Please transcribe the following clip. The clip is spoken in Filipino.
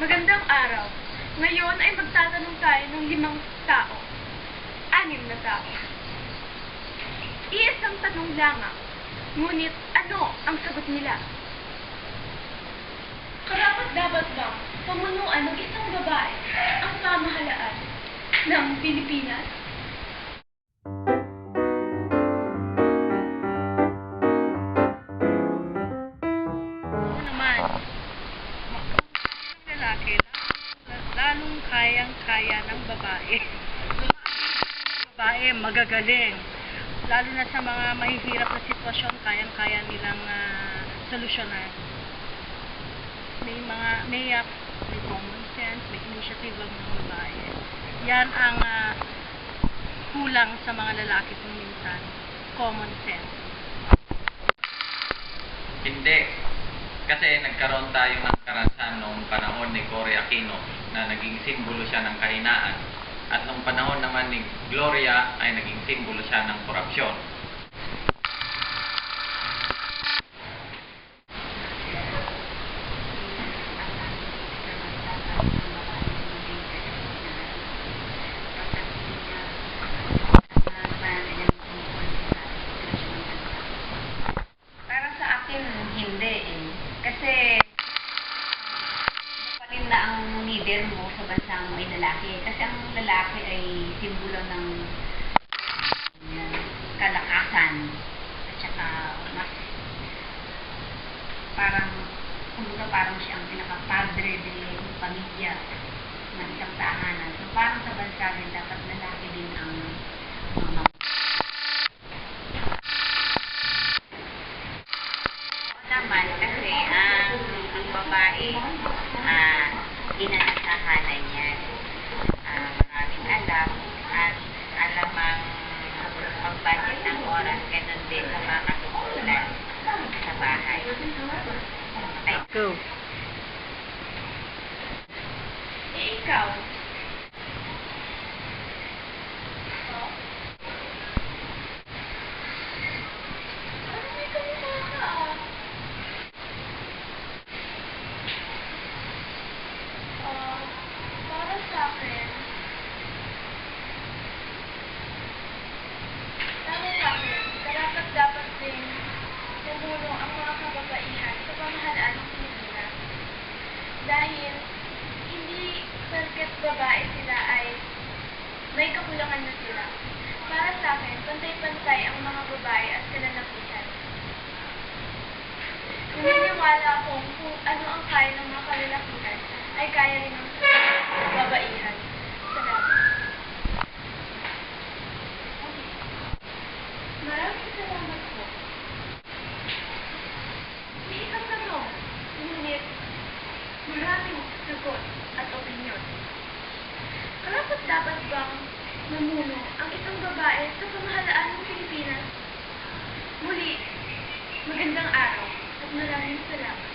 Magandang araw. Ngayon ay magtatanong tayo ng limang tao. Anim na tao. Iisang tanong lamang. Ngunit ano ang sagot nila? Karapat dapat ba pamunuan ng isang babae ang pamahalaan ng Pilipinas? Kayang-kaya ng babae. babae, magagaling. Lalo na sa mga mahihirap na sitwasyon, kayang-kaya nilang ah, solusyonan. May mga, may, ah, may common sense, may initiative ang mga babae. Yan ang ah, kulang sa mga lalaki kung minsan. Common sense. Hindi. Kasi nagkaroon tayo ng karasan noong ni Cory Aquino na naging simbolo siya ng kahinaan. At noong panahon naman ni Gloria ay naging simbolo siya ng korupsyon. Para sa akin, hindi eh. Kasi, na ang leader mo sa bansa mo ay lalaki. Kasi ang lalaki ay simbolo ng ng kalakasan. At saka, mas parang, kumbaga parang siya ang pinaka-padre de pamilya ng isang tahanan. So, parang sa bansa din, dapat lalaki din ang mga Oo naman kasi ang ang babae ah inaasahanan niyan. Ah, maraming alam at alam ang mag-budget ng oras ganun din sa mga katungkulan sa bahay. Okay. Go. Eh, ikaw, Ano may kamukha ka, ah? Ah, para sa akin, para sa akin, karapat dapat din tumulo ang mga kababaihan sa pamahalaan ng Pilipinas. Dahil, hindi porket babae sila ay may kakulangan na sila. Para sa akin, pantay-pantay ang mga babae at kalalakihan. Naniniwala akong kung ano ang kaya ng mga kalalakihan, ay kaya rin ng babaihan. Salamat. Maraming salamat po. May isang tanong, ngunit maraming sagot at opinyon. Karapat dapat bang namuno ang isang babae sa pamahalaan ng Pilipinas? Muli, magandang araw at maraming salamat.